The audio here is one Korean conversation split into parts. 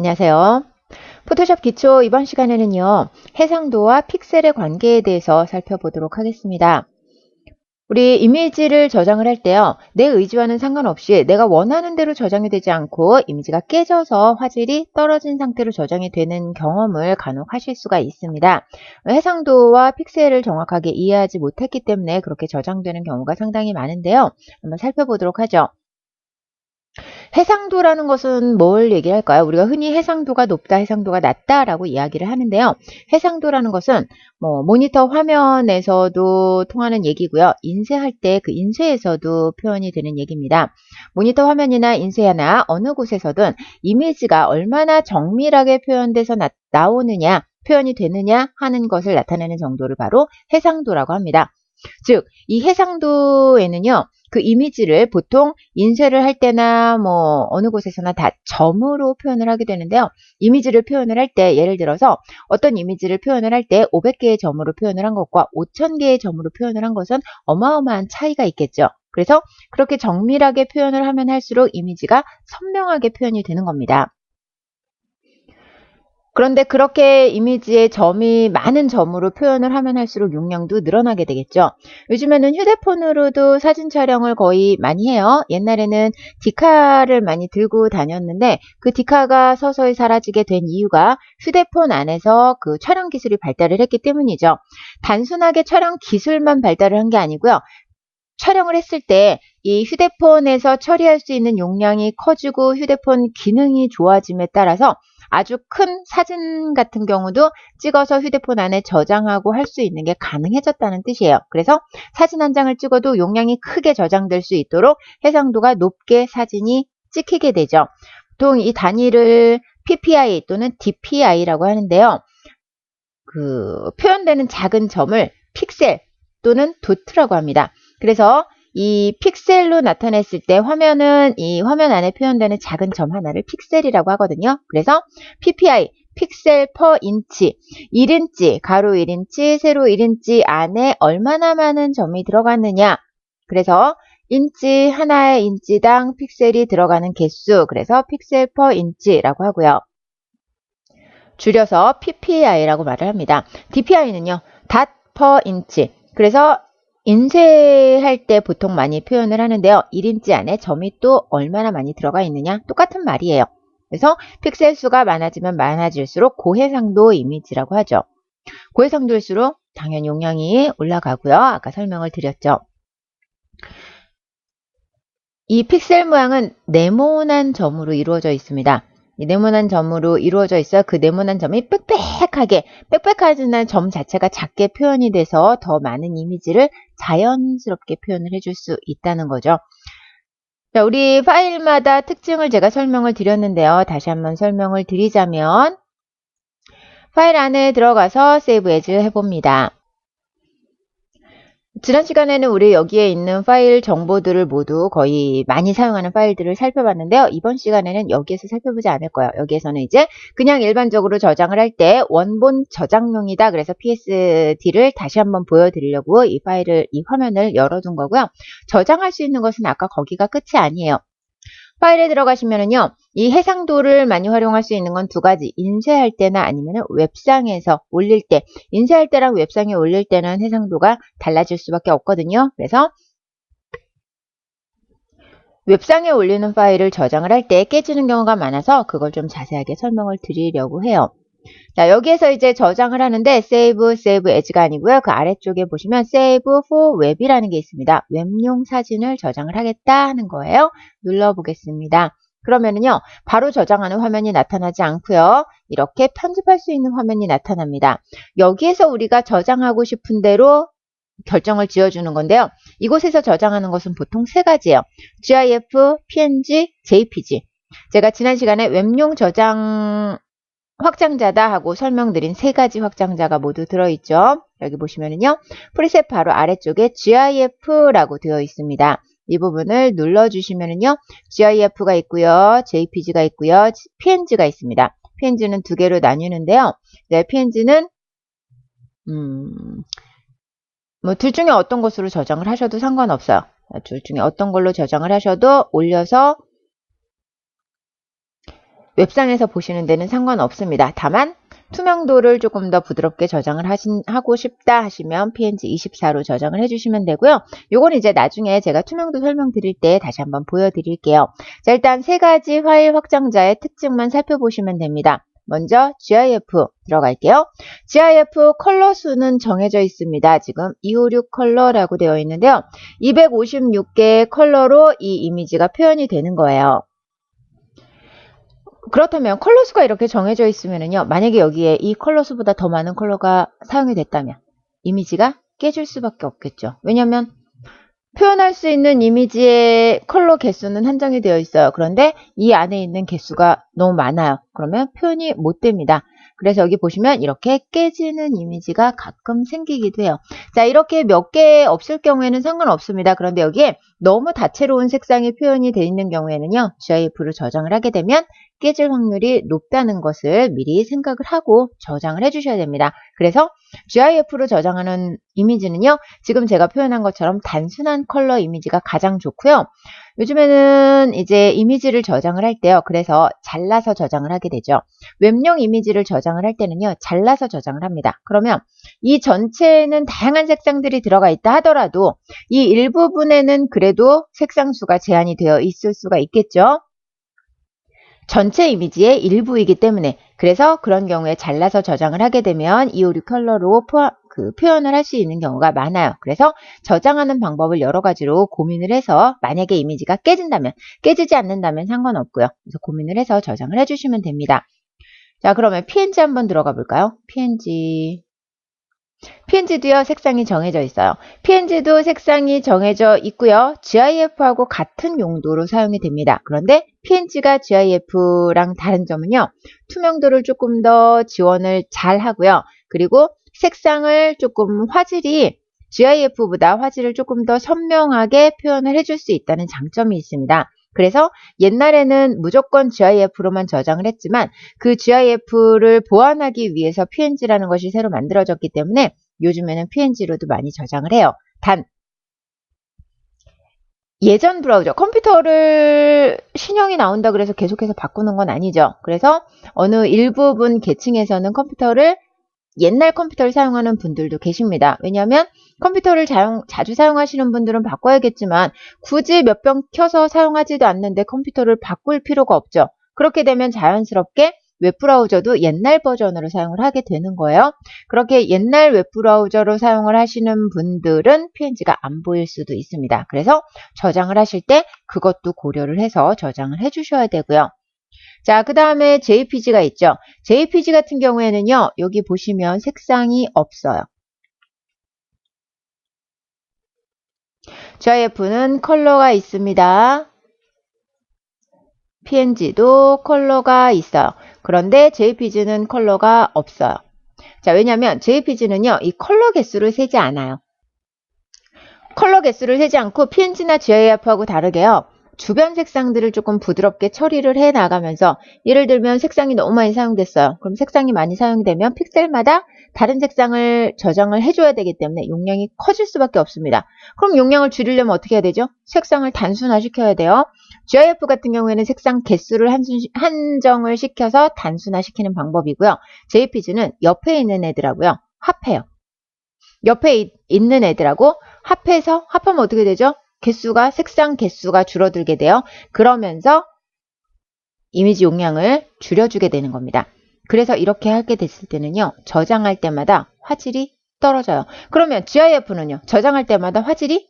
안녕하세요. 포토샵 기초 이번 시간에는요. 해상도와 픽셀의 관계에 대해서 살펴보도록 하겠습니다. 우리 이미지를 저장을 할 때요. 내 의지와는 상관없이 내가 원하는 대로 저장이 되지 않고 이미지가 깨져서 화질이 떨어진 상태로 저장이 되는 경험을 간혹 하실 수가 있습니다. 해상도와 픽셀을 정확하게 이해하지 못했기 때문에 그렇게 저장되는 경우가 상당히 많은데요. 한번 살펴보도록 하죠. 해상도라는 것은 뭘 얘기할까요? 우리가 흔히 해상도가 높다, 해상도가 낮다라고 이야기를 하는데요. 해상도라는 것은 뭐 모니터 화면에서도 통하는 얘기고요. 인쇄할 때 그 인쇄에서도 표현이 되는 얘기입니다. 모니터 화면이나 인쇄나 어느 곳에서든 이미지가 얼마나 정밀하게 표현돼서 나, 나오느냐, 표현이 되느냐 하는 것을 나타내는 정도를 바로 해상도라고 합니다. 즉, 이 해상도에는요, 그 이미지를 보통 인쇄를 할 때나 뭐 어느 곳에서나 다 점으로 표현을 하게 되는데요. 이미지를 표현을 할 때 예를 들어서 어떤 이미지를 표현을 할 때 500개의 점으로 표현을 한 것과 5000개의 점으로 표현을 한 것은 어마어마한 차이가 있겠죠. 그래서 그렇게 정밀하게 표현을 하면 할수록 이미지가 선명하게 표현이 되는 겁니다. 그런데 그렇게 이미지에 점이 많은 점으로 표현을 하면 할수록 용량도 늘어나게 되겠죠. 요즘에는 휴대폰으로도 사진 촬영을 거의 많이 해요. 옛날에는 디카를 많이 들고 다녔는데 그 디카가 서서히 사라지게 된 이유가 휴대폰 안에서 그 촬영 기술이 발달을 했기 때문이죠. 단순하게 촬영 기술만 발달을 한 게 아니고요. 촬영을 했을 때 이 휴대폰에서 처리할 수 있는 용량이 커지고 휴대폰 기능이 좋아짐에 따라서 아주 큰 사진 같은 경우도 찍어서 휴대폰 안에 저장하고 할 수 있는 게 가능해졌다는 뜻이에요. 그래서 사진 한 장을 찍어도 용량이 크게 저장될 수 있도록 해상도가 높게 사진이 찍히게 되죠. 보통 이 단위를 PPI 또는 DPI라고 하는데요. 그 표현되는 작은 점을 픽셀 또는 도트라고 합니다. 그래서 이 픽셀로 나타냈을 때 화면은 이 화면 안에 표현되는 작은 점 하나를 픽셀이라고 하거든요. 그래서 PPI, 픽셀 퍼 인치, 1인치, 가로 1인치, 세로 1인치 안에 얼마나 많은 점이 들어갔느냐. 그래서 인치 하나의 인치당 픽셀이 들어가는 개수, 그래서 픽셀 퍼 인치라고 하고요. 줄여서 PPI라고 말을 합니다. DPI는요, 닷 퍼 인치. 그래서 인쇄할 때 보통 많이 표현을 하는데요. 1인치 안에 점이 또 얼마나 많이 들어가 있느냐? 똑같은 말이에요. 그래서 픽셀 수가 많아지면 많아질수록 고해상도 이미지라고 하죠. 고해상도일수록 당연 용량이 올라가고요. 아까 설명을 드렸죠. 이 픽셀 모양은 네모난 점으로 이루어져 있습니다. 네모난 점으로 이루어져 있어 그 네모난 점이 빽빽하게 빽빽하지만 점 자체가 작게 표현이 돼서 더 많은 이미지를 자연스럽게 표현을 해줄 수 있다는 거죠. 자, 우리 파일마다 특징을 제가 설명을 드렸는데요. 다시 한번 설명을 드리자면 파일 안에 들어가서 세이브 에즈 해봅니다. 지난 시간에는 우리 여기에 있는 파일 정보들을 모두 거의 많이 사용하는 파일들을 살펴봤는데요. 이번 시간에는 여기에서 살펴보지 않을 거예요. 여기에서는 이제 그냥 일반적으로 저장을 할 때 원본 저장용이다. 그래서 PSD를 다시 한번 보여드리려고 이 파일을, 이 화면을 열어둔 거고요. 저장할 수 있는 것은 아까 거기가 끝이 아니에요. 파일에 들어가시면은요, 이 해상도를 많이 활용할 수 있는 건 두 가지. 인쇄할 때나 아니면 웹상에서 올릴 때. 인쇄할 때랑 웹상에 올릴 때는 해상도가 달라질 수밖에 없거든요. 그래서 웹상에 올리는 파일을 저장을 할 때 깨지는 경우가 많아서 그걸 좀 자세하게 설명을 드리려고 해요. 자, 여기에서 이제 저장을 하는데 save, save as가 아니고요. 그 아래쪽에 보시면 save for web이라는 게 있습니다. 웹용 사진을 저장을 하겠다 하는 거예요. 눌러보겠습니다. 그러면은요, 바로 저장하는 화면이 나타나지 않고요. 이렇게 편집할 수 있는 화면이 나타납니다. 여기에서 우리가 저장하고 싶은 대로 결정을 지어주는 건데요. 이곳에서 저장하는 것은 보통 세 가지예요. GIF, PNG, JPG. 제가 지난 시간에 웹용 저장 확장자다 하고 설명드린 세 가지 확장자가 모두 들어있죠. 여기 보시면은요. 프리셋 바로 아래쪽에 GIF라고 되어 있습니다. 이 부분을 눌러주시면은요. GIF가 있고요. JPG가 있고요. PNG가 있습니다. PNG는 두 개로 나뉘는데요. 네, PNG는 음, 뭐 둘 중에 어떤 것으로 저장을 하셔도 상관없어요. 둘 중에 어떤 걸로 저장을 하셔도 올려서 웹상에서 보시는 데는 상관없습니다. 다만 투명도를 조금 더 부드럽게 저장을 하신, 하고 싶다 하시면 PNG 24로 저장을 해주시면 되고요. 요건 이제 나중에 제가 투명도 설명드릴 때 다시 한번 보여드릴게요. 자, 일단 세 가지 파일 확장자의 특징만 살펴보시면 됩니다. 먼저 GIF 들어갈게요. GIF 컬러 수는 정해져 있습니다. 지금 256 컬러라고 되어 있는데요. 256개의 컬러로 이 이미지가 표현이 되는 거예요. 그렇다면 컬러 수가 이렇게 정해져 있으면요. 만약에 여기에 이 컬러 수보다 더 많은 컬러가 사용이 됐다면 이미지가 깨질 수밖에 없겠죠. 왜냐하면 표현할 수 있는 이미지의 컬러 개수는 한정이 되어 있어요. 그런데 이 안에 있는 개수가 너무 많아요. 그러면 표현이 못 됩니다. 그래서 여기 보시면 이렇게 깨지는 이미지가 가끔 생기기도 해요. 자, 이렇게 몇 개 없을 경우에는 상관없습니다. 그런데 여기에 너무 다채로운 색상이 표현이 되어 있는 경우에는요. GIF로 저장을 하게 되면 깨질 확률이 높다는 것을 미리 생각을 하고 저장을 해주셔야 됩니다. 그래서 GIF로 저장하는 이미지는요. 지금 제가 표현한 것처럼 단순한 컬러 이미지가 가장 좋고요. 요즘에는 이제 이미지를 저장을 할 때요. 그래서 잘라서 저장을 하게 되죠. 웹용 이미지를 저장을 할 때는요. 잘라서 저장을 합니다. 그러면 이 전체에는 다양한 색상들이 들어가 있다 하더라도 이 일부분에는 그래 도 색상 수가 제한이 되어 있을 수가 있겠죠. 전체 이미지의 일부이기 때문에 그래서 그런 경우에 잘라서 저장을 하게 되면 256 컬러로 포함, 그 표현을 할 수 있는 경우가 많아요. 그래서 저장하는 방법을 여러 가지로 고민을 해서 만약에 이미지가 깨진다면 깨지지 않는다면 상관없고요. 그래서 고민을 해서 저장을 해주시면 됩니다. 자 그러면 PNG 한번 들어가 볼까요? PNG PNG도요, 색상이 정해져 있어요. PNG도 색상이 정해져 있고요. GIF하고 같은 용도로 사용이 됩니다. 그런데 PNG가 GIF랑 다른 점은요. 투명도를 조금 더 지원을 잘 하고요. 그리고 색상을 조금 화질이 GIF보다 화질을 조금 더 선명하게 표현을 해줄 수 있다는 장점이 있습니다. 그래서 옛날에는 무조건 GIF로만 저장을 했지만 그 GIF를 보완하기 위해서 PNG라는 것이 새로 만들어졌기 때문에 요즘에는 PNG로도 많이 저장을 해요. 단 예전 브라우저 컴퓨터를 신형이 나온다 그래서 계속해서 바꾸는 건 아니죠. 그래서 어느 일부분 계층에서는 컴퓨터를 옛날 컴퓨터를 사용하는 분들도 계십니다. 왜냐하면 컴퓨터를 자용, 자주 사용하시는 분들은 바꿔야겠지만 굳이 몇 병 켜서 사용하지도 않는데 컴퓨터를 바꿀 필요가 없죠. 그렇게 되면 자연스럽게 웹브라우저도 옛날 버전으로 사용을 하게 되는 거예요. 그렇게 옛날 웹브라우저로 사용을 하시는 분들은 PNG가 안 보일 수도 있습니다. 그래서 저장을 하실 때 그것도 고려를 해서 저장을 해 주셔야 되고요. 자, 그 다음에 JPG가 있죠. JPG 같은 경우에는요, 여기 보시면 색상이 없어요. GIF는 컬러가 있습니다. PNG도 컬러가 있어요. 그런데 JPG는 컬러가 없어요. 자, 왜냐면 JPG는요, 이 컬러 개수를 세지 않아요. 컬러 개수를 세지 않고 PNG나 GIF하고 다르게요. 주변 색상들을 조금 부드럽게 처리를 해 나가면서 예를 들면 색상이 너무 많이 사용됐어요. 그럼 색상이 많이 사용되면 픽셀마다 다른 색상을 저장을 해줘야 되기 때문에 용량이 커질 수밖에 없습니다. 그럼 용량을 줄이려면 어떻게 해야 되죠? 색상을 단순화시켜야 돼요. GIF 같은 경우에는 색상 개수를 한정을 시켜서 단순화시키는 방법이고요. JPG는 옆에 있는 애들하고요. 합해요. 옆에 있는 애들하고 합해서 합하면 어떻게 되죠? 개수가 색상 개수가 줄어들게 돼요. 그러면서 이미지 용량을 줄여주게 되는 겁니다. 그래서 이렇게 하게 됐을 때는요. 저장할 때마다 화질이 떨어져요. 그러면 GIF는요. 저장할 때마다 화질이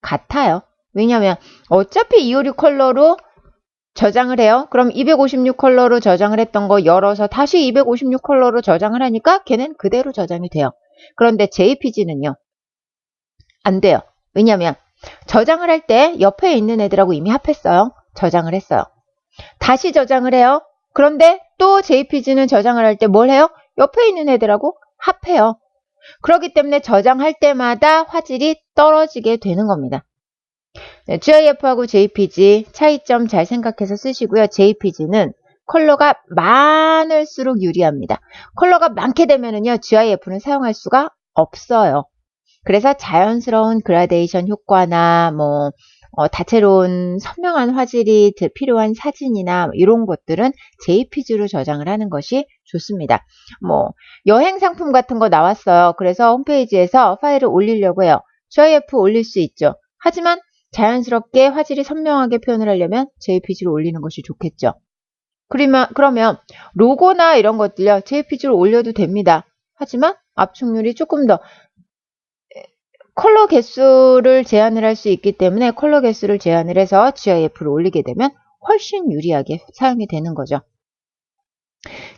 같아요. 왜냐하면 어차피 256 컬러로 저장을 해요. 그럼 256 컬러로 저장을 했던 거 열어서 다시 256 컬러로 저장을 하니까 걔는 그대로 저장이 돼요. 그런데 JPG는요. 안 돼요. 왜냐하면 저장을 할 때 옆에 있는 애들하고 이미 합했어요. 저장을 했어요. 다시 저장을 해요. 그런데 또 JPG는 저장을 할 때 뭘 해요? 옆에 있는 애들하고 합해요. 그렇기 때문에 저장할 때마다 화질이 떨어지게 되는 겁니다. 네, GIF하고 JPG 차이점 잘 생각해서 쓰시고요. JPG는 컬러가 많을수록 유리합니다. 컬러가 많게 되면은요, GIF는 사용할 수가 없어요. 그래서 자연스러운 그라데이션 효과나 뭐 어, 다채로운 선명한 화질이 드- 필요한 사진이나 이런 것들은 JPG로 저장을 하는 것이 좋습니다. 뭐 여행 상품 같은 거 나왔어요. 그래서 홈페이지에서 파일을 올리려고 해요. GIF 올릴 수 있죠. 하지만 자연스럽게 화질이 선명하게 표현을 하려면 JPG로 올리는 것이 좋겠죠. 그러면, 그러면 로고나 이런 것들요. JPG로 올려도 됩니다. 하지만 압축률이 조금 더 컬러 개수를 제한을 할 수 있기 때문에 컬러 개수를 제한을 해서 GIF를 올리게 되면 훨씬 유리하게 사용이 되는 거죠.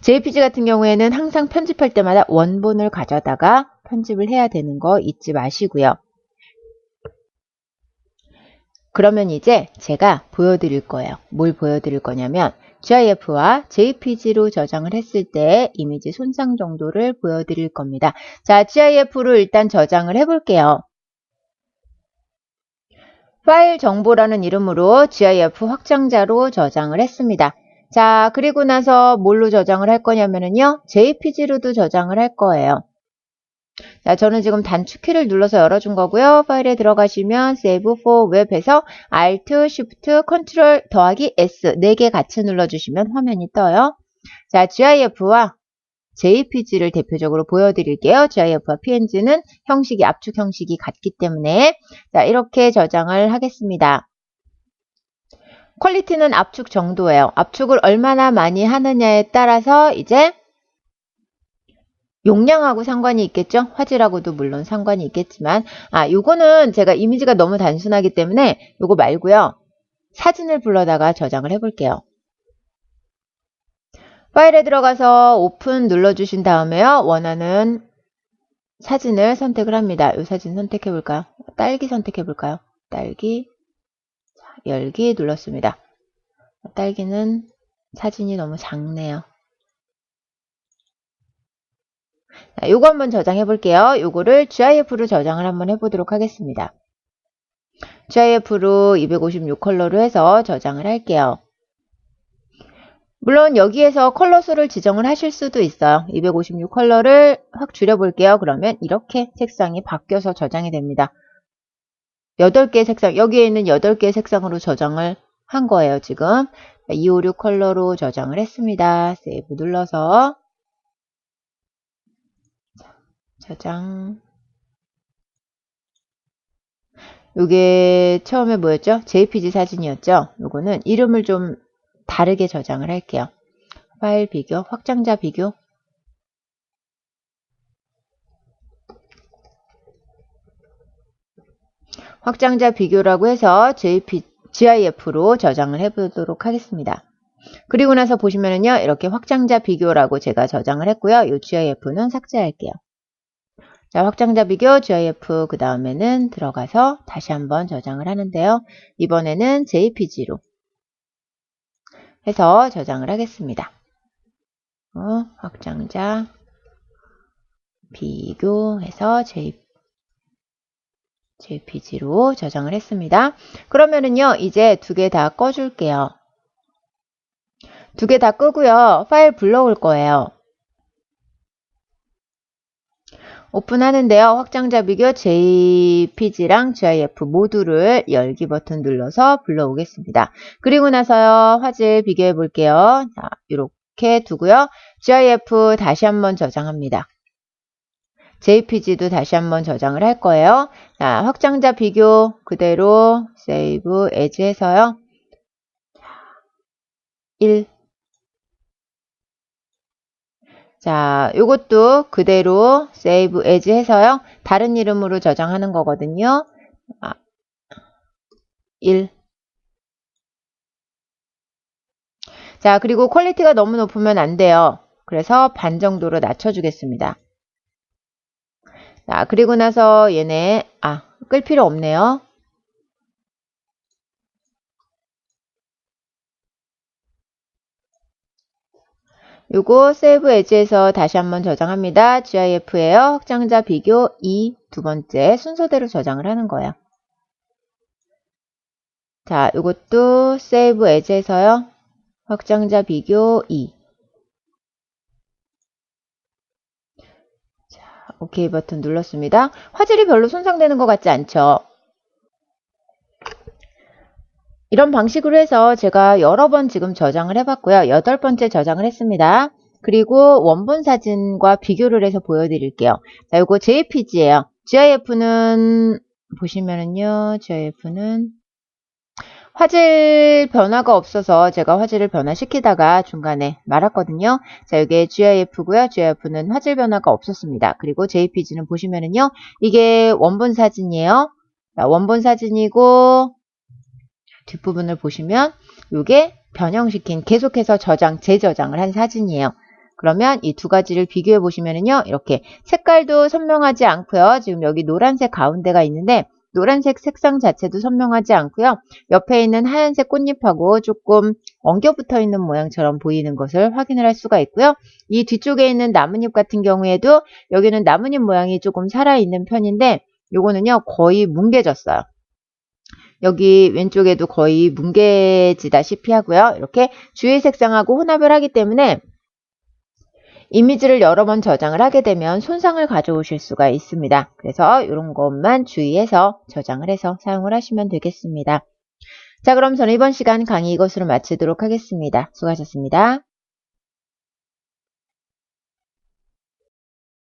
JPG 같은 경우에는 항상 편집할 때마다 원본을 가져다가 편집을 해야 되는 거 잊지 마시고요. 그러면 이제 제가 보여드릴 거예요. 뭘 보여드릴 거냐면 GIF와 JPG로 저장을 했을 때 이미지 손상 정도를 보여드릴 겁니다. 자, GIF로 일단 저장을 해볼게요. 파일 정보라는 이름으로 GIF 확장자로 저장을 했습니다. 자, 그리고 나서 뭘로 저장을 할 거냐면요. JPG로도 저장을 할 거예요. 자, 저는 지금 단축키를 눌러서 열어준 거고요. 파일에 들어가시면 Save for Web에서 Alt, Shift, Ctrl 더하기 S 4개 같이 눌러주시면 화면이 떠요. 자, GIF와 JPG를 대표적으로 보여드릴게요. GIF와 PNG는 형식이 압축 형식이 같기 때문에 자 이렇게 저장을 하겠습니다. 퀄리티는 압축 정도예요. 압축을 얼마나 많이 하느냐에 따라서 이제 용량하고 상관이 있겠죠? 화질하고도 물론 상관이 있겠지만 아 요거는 제가 이미지가 너무 단순하기 때문에 요거 말고요. 사진을 불러다가 저장을 해볼게요. 파일에 들어가서 오픈 눌러주신 다음에요. 원하는 사진을 선택을 합니다. 이 사진 선택해 볼까요? 딸기 선택해 볼까요? 딸기 자, 열기 눌렀습니다. 딸기는 사진이 너무 작네요. 자, 요거 한번 저장해 볼게요. 요거를 GIF로 저장을 한번 해보도록 하겠습니다. GIF로 256 컬러로 해서 저장을 할게요. 물론 여기에서 컬러 수를 지정을 하실 수도 있어요. 256 컬러를 확 줄여볼게요. 그러면 이렇게 색상이 바뀌어서 저장이 됩니다. 8개의 색상, 여기에 있는 8개의 색상으로 저장을 한 거예요, 지금. 256 컬러로 저장을 했습니다. 세이브 눌러서 저장 요게 처음에 뭐였죠? JPG 사진이었죠? 요거는 이름을 좀 다르게 저장을 할게요. 파일 비교, 확장자 비교. 확장자 비교라고 해서 JP, GIF로 저장을 해보도록 하겠습니다. 그리고 나서 보시면은요, 이렇게 확장자 비교라고 제가 저장을 했고요. 이 GIF는 삭제할게요. 자, 확장자 비교 GIF 그 다음에는 들어가서 다시 한번 저장을 하는데요. 이번에는 JPG로 해서 저장을 하겠습니다. 어, 확장자 비교해서 J, JPG로 저장을 했습니다. 그러면은요, 이제 두 개 다 꺼줄게요. 두 개 다 끄고요. 파일 불러올 거예요. 오픈하는데요. 확장자 비교 JPG랑 GIF 모두를 열기 버튼 눌러서 불러오겠습니다. 그리고 나서요. 화질 비교해 볼게요. 자, 이렇게 두고요. GIF 다시 한번 저장합니다. JPG도 다시 한번 저장을 할 거예요. 자, 확장자 비교 그대로 세이브 에즈 해서요. 1 자, 요것도 그대로 save as 해서요. 다른 이름으로 저장하는 거거든요. 아, 1. 자, 그리고 퀄리티가 너무 높으면 안 돼요. 그래서 반 정도로 낮춰주겠습니다. 자, 그리고 나서 얘네, 아, 끌 필요 없네요. 요거 세이브 에즈에서 다시 한번 저장합니다. GIF에요. 확장자 비교 2 두 번째 순서대로 저장을 하는 거예요. 자, 요것도 세이브 에즈에서요. 확장자 비교 2 자, 오케이 버튼 눌렀습니다. 화질이 별로 손상되는 것 같지 않죠? 이런 방식으로 해서 제가 여러 번 지금 저장을 해봤고요. 여덟 번째 저장을 했습니다. 그리고 원본 사진과 비교를 해서 보여드릴게요. 자, 이거 JPG예요. GIF는 보시면은요, GIF는 화질 변화가 없어서 제가 화질을 변화시키다가 중간에 말았거든요. 자, 이게 GIF고요. GIF는 화질 변화가 없었습니다. 그리고 JPG는 보시면은요, 이게 원본 사진이에요. 자, 원본 사진이고 뒷부분을 보시면 이게 변형시킨 계속해서 저장, 재저장을 한 사진이에요. 그러면 이 두 가지를 비교해 보시면은요. 이렇게 색깔도 선명하지 않고요. 지금 여기 노란색 가운데가 있는데 노란색 색상 자체도 선명하지 않고요. 옆에 있는 하얀색 꽃잎하고 조금 엉겨 붙어 있는 모양처럼 보이는 것을 확인을 할 수가 있고요. 이 뒤쪽에 있는 나뭇잎 같은 경우에도 여기는 나뭇잎 모양이 조금 살아있는 편인데 요거는요 거의 뭉개졌어요. 여기 왼쪽에도 거의 뭉개지다시피 하고요. 이렇게 주의 색상하고 혼합을 하기 때문에 이미지를 여러 번 저장을 하게 되면 손상을 가져오실 수가 있습니다. 그래서 이런 것만 주의해서 저장을 해서 사용을 하시면 되겠습니다. 자 그럼 저는 이번 시간 강의 이것으로 마치도록 하겠습니다. 수고하셨습니다.